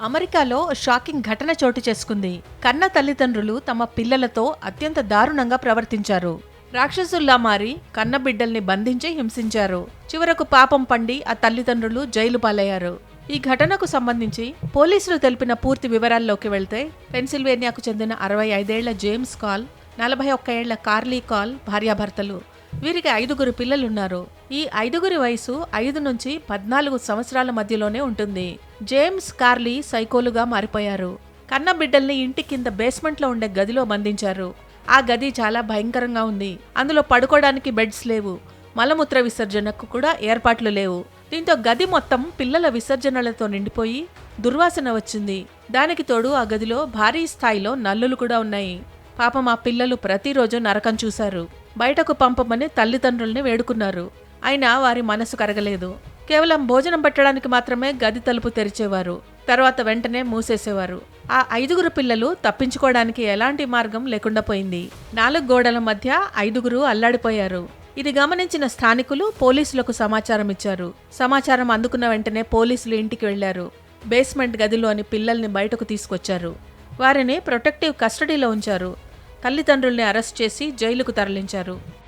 అమెరికాలో షాకింగ్ ఘటన చోటు చేసుకుంది. కన్న తల్లిదండ్రులు తమ పిల్లలతో అత్యంత దారుణంగా ప్రవర్తించారు. రాక్షసుల్లా మారి కన్న బిడ్డల్ని బంధించి హింసించారు. చివరకు పాపం పండి ఆ తల్లిదండ్రులు జైలు పాలయ్యారు. ఈ ఘటనకు సంబంధించి పోలీసులు తెలిపిన పూర్తి వివరాల్లోకి వెళ్తే పెన్సిల్వేనియాకు చెందిన అరవై ఐదేళ్ళ జేమ్స్ కాల్ నలభై ఒక్క ఏళ్ళ కార్లీ కాల్ భార్యాభర్తలు. వీరికి ఐదుగురు పిల్లలున్నారు. ఈ ఐదుగురి వయసు ఐదు నుంచి పద్నాలుగు సంవత్సరాల మధ్యలోనే ఉంటుంది. జేమ్స్ కార్లీ సైకోలుగా మారిపోయారు. కన్న బిడ్డల్ని ఇంటి కింద బేస్మెంట్లో ఉండే గదిలో బంధించారు. ఆ గది చాలా భయంకరంగా ఉంది. అందులో పడుకోవడానికి బెడ్స్ లేవు. మలమూత్ర విసర్జనకు కూడా ఏర్పాట్లు లేవు. దీంతో గది మొత్తం పిల్లల విసర్జనలతో నిండిపోయి దుర్వాసన వచ్చింది. దానికి తోడు ఆ గదిలో భారీ స్థాయిలో నల్లులు కూడా ఉన్నాయి. పాపం ఆ పిల్లలు ప్రతిరోజు నరకం చూశారు. బయటకు పంపమని తల్లిదండ్రుల్ని వేడుకున్నారు. అయినా వారి మనసు కరగలేదు. కేవలం భోజనం పెట్టడానికి మాత్రమే గది తలుపు తెరిచేవారు. తర్వాత వెంటనే మూసేసేవారు. ఆ ఐదుగురు పిల్లలు తప్పించుకోవడానికి ఎలాంటి మార్గం లేకుండా పోయింది. నాలుగు గోడల మధ్య ఐదుగురు అల్లాడిపోయారు. ఇది గమనించిన స్థానికులు పోలీసులకు సమాచారం ఇచ్చారు. సమాచారం అందుకున్న వెంటనే పోలీసులు ఇంటికి వెళ్ళారు బేస్మెంట్ గదిలోని పిల్లల్ని బయటకు తీసుకొచ్చారు. వారిని ప్రొటెక్టివ్ కస్టడీలో ఉంచారు. తల్లిదండ్రుల్ని అరెస్ట్ చేసి జైలుకు తరలించారు.